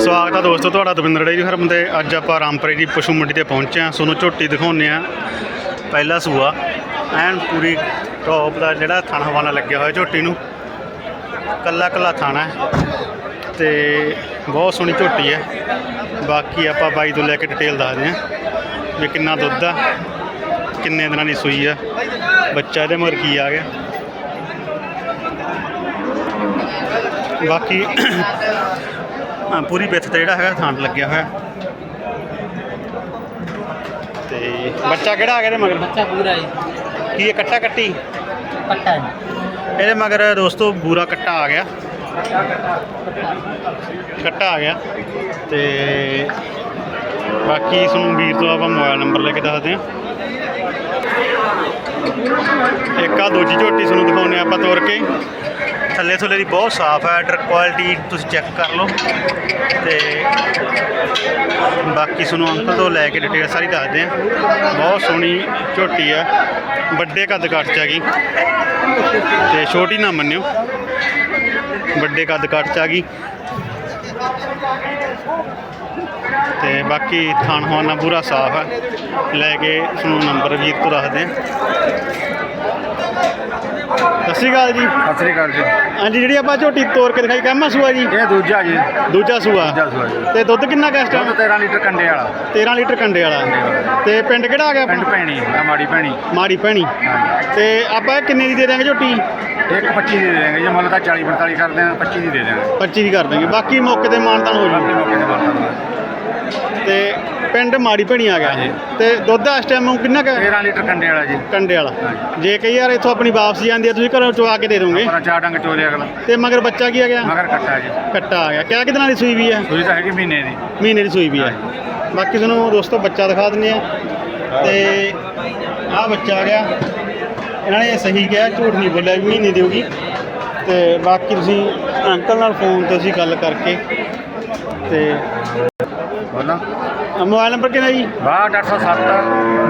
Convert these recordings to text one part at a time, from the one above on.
ਸਵਾਗਤ ਹੈ ਦੋਸਤੋ, ਤੁਹਾਡਾ ਦਵਿੰਦਰ ਡੇਰੀ ਫਾਰਮ ਤੇ। ਅੱਜ ਆਪਾਂ ਰਾਮਪਰੇ ਦੀ ਪਸ਼ੂ ਮੰਡੀ ਤੇ ਪਹੁੰਚੇ ਹਾਂ। ਸੋਨੂੰ ਝੋਟੀ ਦਿਖਾਉਂਦੇ ਆ ਪਹਿਲਾ ਸੂਆ। ਐਨ ਪੂਰੀ ਟੌਪ ਦਾ ਜਿਹੜਾ ਥਣ ਹਵਾਨਾ ਲੱਗਿਆ ਹੋਇਆ ਝੋਟੀ ਨੂੰ। ਕੱਲਾ ਕੱਲਾ ਥਾਣਾ ਹੈ। ਤੇ ਬਹੁਤ ਸੋਹਣੀ ਝੋਟੀ ਹੈ। ਬਾਕੀ ਆਪਾਂ ਬਾਈ ਤੋਂ ਲੈ ਕੇ ਡਿਟੇਲ ਦੱਸਦੇ ਹਾਂ ਵੀ ਕਿੰਨਾ ਦੁੱਧ ਆ, ਕਿੰਨੇ ਦਿਨਾਂ ਦੀ ਸੂਈ ਆ। ਬੱਚਾ ਇਹਦੇ ਮਗਰ ਕੀ ਆ ਗਿਆ। ਬਾਕੀ ਹਾਂ, ਪੂਰੀ ਵਿੱਥ ਤੇ ਜਿਹੜਾ ਹੈਗਾ ਥਾਂ ਲੱਗਿਆ ਹੋਇਆ। ਤੇ ਬੱਚਾ ਕਿਹੜਾ ਆ ਗਿਆ ਇਹਦੇ ਮਗਰ? ਬੱਚਾ ਪੂਰਾ ਹੈ ਕੀ ਇਹ ਕੱਟਾ ਕੱਟੀ? ਪੱਟਾ ਹੈ ਇਹਦੇ ਮਗਰ ਦੋਸਤੋ ਬੂਰਾ ਕੱਟਾ ਆ ਗਿਆ। ਕੱਟਾ ਆ ਗਿਆ। ਤੇ ਬਾਕੀ ਤੁਹਾਨੂੰ ਵੀਰ ਤੋਂ ਆਪਾਂ ਮੋਬਾਈਲ ਨੰਬਰ ਲੈ ਕੇ ਦੱਸਦੇ ਹਾਂ। ਇੱਕ ਆ ਦੂਜੀ ਝੋਟੀ ਤੁਹਾਨੂੰ ਦਿਖਾਉਂਦੇ ਹਾਂ ਆਪਾਂ ਤੋਰ ਕੇ। ਥੱਲੇ ਥੱਲੇ ਦੀ ਬਹੁਤ ਸਾਫ਼ ਹੈ ਡਰ ਕੁਆਲਿਟੀ ਤੁਸੀਂ ਚੈੱਕ ਕਰ ਲਓ। ਤੇ ਬਾਕੀ ਤੁਹਾਨੂੰ ਅੰਕਲ ਤੋਂ ਲੈ ਕੇ ਡਿਟੇਲ ਸਾਰੀ ਦੱਸਦੇ ਹਾਂ ਬਹੁਤ ਸੋਹਣੀ ਝੋਟੀ ਹੈ, ਵੱਡੇ ਕੱਦ ਕੱਟ ਚ ਆ ਗਈ ਤੇ ਛੋਟੀ ਨਾ ਮੰਨਿਓ, ਵੱਡੇ ਕੱਦ ਕੱਟ ਚ ਆ ਗਈ ਤੇ ਬਾਕੀ ਥਾਣ ਹਵਾਨਾ ਪੂਰਾ ਸਾਫ਼ ਹੈ। ਲੈ ਕੇ ਤੁਹਾਨੂੰ ਨੰਬਰ ਵੀਰ ਤੋਂ ਦੱਸਦੇ ਹਾਂ ਸਤਿ ਸ਼੍ਰੀ ਅਕਾਲ ਜੀ। ਸਤਿ ਸ੍ਰੀ ਅਕਾਲ ਜੀ। ਹਾਂਜੀ ਜਿਹੜੀ ਆਪਾਂ ਝੋਟੀ ਤੋੜ ਕੇ ਦਿਖਾਈ ਕਹਿਮਾ ਸੂਆ ਜੀ? ਇਹ ਦੂਜਾ ਜੀ। ਦੂਜਾ ਸੂਆ। ਦੂਜਾ ਸੂਆ ਜੀ। ਤੇ ਦੁੱਧ ਕਿੰਨਾ ਕੈਸਟ ਦੁੱਧ 13 ਲੀਟਰ ਕੰਡੇ ਵਾਲਾ। 13 ਲੀਟਰ ਕੰਡੇ ਵਾਲਾ। ਤੇ ਪਿੰਡ ਕਿਹੜਾ ਆ ਗਿਆ ਪਿੰਡ ਆਪਣਾ? ਭੈਣੀ ਆ ਮਾੜੀ ਭੈਣੀ। ਮਾੜੀ ਭੈਣੀ। ਤੇ ਆਪਾਂ ਇਹ ਕਿੰਨੇ ਦੀ ਦੇ ਦਾਂਗੇ ਝੋਟੀ? ਇੱਕ 25 ਦੀ ਦੇਣਗੇ ਜੇ। ਮੁੱਲ ਤਾਂ 40 45 ਕਰਦੇ ਆ 25 ਦੀ ਦੇ ਦੇਣਗੇ 25 ਦੀ ਕਰ ਦਾਂਗੇ ਬਾਕੀ ਮੌਕੇ ਤੇ ਮਾਨਤਾਨ ਹੋ ਜੂ। ਮੌਕੇ ਤੇ ਮਾਰਦਾ ਤੇ ਪਿੰਡ ਮਾੜੀ ਭੈਣੀ ਆ ਗਿਆ। ਤੇ ਦੁੱਧ ਇਸ ਟਾਈਮ ਕਿੰਨਾ ਕੁ 13 ਲੀਟਰ ਕੰਡੇ ਵਾਲਾ ਜੀ। ਕੰਡੇ ਵਾਲਾ। ਜੇ ਕਈ ਵਾਰ ਇੱਥੋਂ ਆਪਣੀ ਵਾਪਸੀ ਜਾਂਦੀ ਹੈ ਤੁਸੀਂ ਘਰੋਂ ਚੁਆ ਕੇ ਦੇ ਦੋਗੇ? ਆਪਣਾ ਚਾਰ ਡੰਗ ਚੋਲੇ ਅਗਲਾ। ਤੇ ਮਗਰ ਬੱਚਾ ਕੀ ਆ ਗਿਆ? ਮਗਰ ਕੱਟਾ ਜੀ। ਕੱਟਾ ਆ ਗਿਆ। ਕਿਆ ਕਿਤਨਾ ਦੀ ਸੂਈ ਵੀ ਹੈ? ਸੂਈ ਤਾਂ ਹੈਗੀ ਮਹੀਨੇ ਦੀ। ਮਹੀਨੇ ਦੀ ਸੂਈ ਵੀ ਹੈ। ਬਾਕੀ ਤੁਹਾਨੂੰ ਦੋਸਤੋ ਬੱਚਾ ਦਿਖਾ ਦਿੰਦੇ ਆ ਤੇ ਆਹ ਬੱਚਾ ਆ ਗਿਆ। ਇਹਨਾਂ ਨੇ ਸਹੀ ਕਿਹਾ ਝੂਠ ਨਹੀਂ ਬੋਲਿਆ ਵੀ ਮਹੀਨੇ ਦੀ ਹੋਗੀ ਤੇ ਬਾਕੀ ਤੁਸੀਂ ਅੰਕਲ ਨਾਲ ਫੋਨ ਤੇ ਅਸੀਂ ਗੱਲ ਕਰਕੇ ਤੇ ਬੋਲਾਂ। ਮੋਬਾਈਲ ਨੰਬਰ ਕਿੰਨਾ ਜੀ? 62807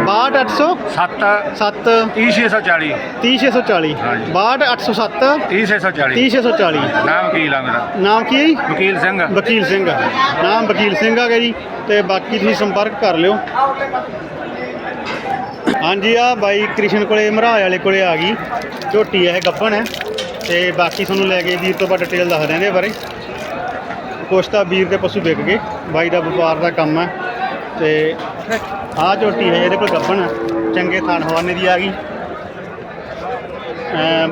62807 7 7 30640 30640 ਹਾਂਜੀ। 62807 30640 30640 ਨਾਮ ਵਕੀਲ ਆ ਮੇਰਾ? ਨਾਮ ਕੀ ਹੈ ਜੀ? ਵਕੀਲ ਸਿੰਘ। ਵਕੀਲ ਸਿੰਘ। ਨਾਮ ਵਕੀਲ ਸਿੰਘ ਆ ਗਿਆ ਜੀ। ਤੇ ਬਾਕੀ ਤੁਸੀਂ ਸੰਪਰਕ ਕਰ ਲਿਓ। ਹਾਂਜੀ ਆ ਬਾਈ ਕ੍ਰਿਸ਼ਨ ਕੋਲੇ ਮਰਾਜ ਵਾਲੇ ਕੋਲੇ ਆ ਗਈ। ਝੋਟੀ ਇਹ ਗੱਪਣ ਹੈ। ਤੇ ਬਾਕੀ ਤੁਹਾਨੂੰ ਲੈ ਕੇ ਵੀਰ ਤੋਂ ਬਾ ਡਿਟੇਲ ਦੱਸ ਦਿਆਂ ਇਹਦੇ ਬਾਰੇ। ਕੁਛ ਤਾਂ ਵੀਰ ਦੇ ਪਸ਼ੂ ਵਿਕ ਗਏ। ਬਾਈ ਦਾ ਵਪਾਰ ਦਾ ਕੰਮ ਹੈ। ਤੇ ਆਹ ਝੋਟੀ ਹੈ, ਇਹਦੇ ਕੋਲ ਗੱਪਣ ਚੰਗੇ ਥਾਨ ਹਵਾਨੇ ਦੀ ਆ ਗਈ।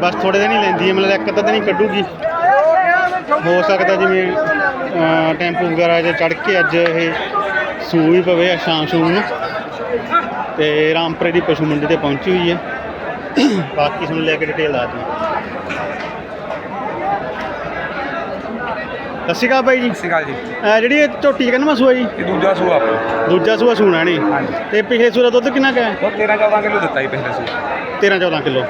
ਬਸ ਥੋੜੇ ਦਿਨ ਹੀ ਲੈਂਦੀ ਹੈ, ਮਤਲਬ ਇੱਕ ਅੱਧਾ ਦਿਨ ਹੀ ਕੱਢੂਗੀ। ਹੋ ਸਕਦਾ ਜਿਵੇਂ ਟੈਂਪੂ ਵਗੈਰਾ 'ਚ ਚੜ ਕੇ ਅੱਜ ਇਹ ਸੂ ਵੀ ਪਵੇ ਸ਼ਾਮ ਸ਼ੂਮ ਨੂੰ। ਤੇ ਰਾਮਪੁਰੇ ਦੀ ਪਸ਼ੂ ਮੰਡੀ ਤੇ ਪਹੁੰਚੀ ਹੋਈ ਹੈ। ਬਾਕੀ ਤੁਹਾਨੂੰ ਲੈ ਕੇ ਡਿਟੇਲ ਆ ਜੀ ਸਤਿ ਸ਼੍ਰੀ ਅਕਾਲ ਬਾਈ ਜੀ। ਸਤਿ ਸ਼੍ਰੀ ਅਕਾਲ ਜੀ। ਅਹ ਜਿਹੜੀ ਇਹ ਝੋਟੀ ਕਹਿੰਦਾ ਸੂਆ ਜੀ? ਇਹ ਦੂਜਾ ਸੂਆ ਆਪਣਾ। ਦੂਜਾ ਸੂਆ ਸੂਣਾ ਨਹੀਂ। ਹਾਂਜੀ। ਤੇ ਪਿਛਲੇ ਸੂਆ ਦਾ ਦੁੱਧ ਕਿੰਨਾ ਕੁ ਉਹ 13 14 ਕਿਲੋ ਦਿੱਤਾ ਜੀ ਪਹਿਲੇ ਸੂਆ 13 14 ਕਿਲੋ।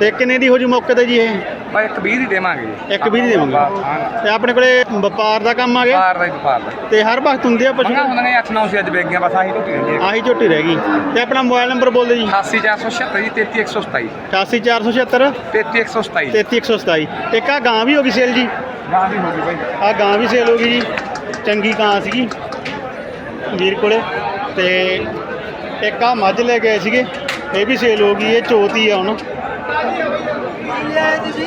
ਤੇ ਕਿੰਨੇ ਦੀ ਹੋ ਜੂ ਮੌਕੇ ਤੇ ਜੀ ਇਹ? ਬਾ ਇੱਕ 20 ਦੀ ਦੇਵਾਂਗੇ ਜੀ। ਇੱਕ 20 ਦੀ ਦੇਵਾਂਗੇ। ਹਾਂ। ਤੇ ਆਪਣੇ ਕੋਲੇ ਵਪਾਰ ਦਾ ਕੰਮ ਆ ਗਿਆ? ਵਪਾਰ ਦਾ ਹੀ ਵਪਾਰ ਦਾ। ਤੇ ਹਰ ਵਕਤ ਹੁੰਦੇ ਆ ਪਸ਼ੂ? ਮੰਗਾ ਹੁੰਦੇ ਨੇ 8 9 ਸੀ ਅੱਜ ਵੇਚ ਬਸ ਆਹੀ ਟੁੱਟੀ ਰਹਿੰਦੀ ਹੈ ਆਹੀ ਝੋਟੀ ਰਹਿ ਗਈ। ਤੇ ਆਪਣਾ ਮੋਬਾਈਲ ਨੰਬਰ ਬੋਲ ਦਿਓ ਜੀ। 88476 ਜੀ 33127 88476 33127 33127 ਇੱਕ ਆ ਗਾਂ ਵੀ ਹੋ ਗਈ ਸੇਲ ਜੀ। ਗਾਂ ਦੀ ਹੋ ਗਈ ਬਾਈ। ਆ ਗਾਂ ਵੀ ਸੇਲ ਹੋ ਗਈ ਜੀ। ਚੰਗੀ ਗਾਂ ਸੀਗੀ ਵੀਰ ਕੋਲੇ। ਤੇ ਇੱਕ ਆ ਮੱਝ ਲੈ ਗਏ ਸੀਗੇ। ਇਹ ਵੀ ਸੇਲ ਹੋ ਗਈ, ਇਹ ਚੋਤੀ ਆ ਹੁਣ।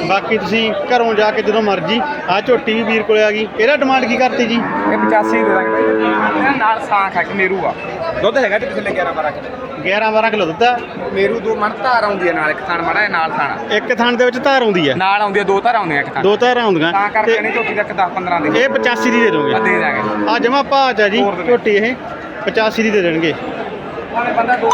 ਬਾਕੀ ਤੁਸੀਂ ਘਰੋਂ ਜਾ ਕੇ ਜਦੋਂ ਮਰਜ਼ੀ ਆ ਝੋਟੀ ਵੀ ਵੀਰ ਕੋਲੇ ਆ ਗਈ। ਇਹਦਾ ਡਿਮਾਂਡ ਕੀ ਕਰਤੀ ਜੀ? ਇਹ 85 ਦੇ ਦਾਂਗੇ ਇਹਦਾ ਨਾਲ ਸਾਂਖ ਹੈ ਕਿ ਮੇਰੂ ਆ। ਦੁੱਧ ਹੈਗਾ ਤੇ ਪਿਛਲੇ 11 12 ਕਿਲੋ। 11 12 ਕਿਲੋ ਦੁੱਧ ਆ? ਮੇਰੂ ਦੋ ਮਣ ਧਾਰ ਆਉਂਦੀ ਹੈ ਨਾਲ ਇੱਕ ਥਣ ਮੜਾ ਨਾਲ ਥਾਣਾ ਇੱਕ ਥਣ ਦੇ ਵਿੱਚ ਧਾਰ ਆਉਂਦੀ ਹੈ ਨਾਲ ਆਉਂਦੀ ਹੈ ਦੋ ਧਾਰ ਆਉਂਦੀਆਂ ਇੱਕ ਥਣ। ਦੋ ਧਾਰਾਂ ਆਉਂਦੀਆਂ। ਤਾਂ ਕਰਕੇ ਇਹਨੇ ਝੋਟੀ ਦਾ ਇੱਕ 10 15 ਦੇ। ਇਹ 85 ਦੀ ਦੇ ਦੋਗੇ? ਆ ਦੇ ਦਾਂਗੇ। ਆ ਜਮਾ ਭਾਜ ਆ ਜੀ। ਝੋਟੀ ਇਹ 85 ਦੀ ਦੇ ਦੇਣਗੇ। ਉਹਨੇ ਬੰਦਾ ਦੋ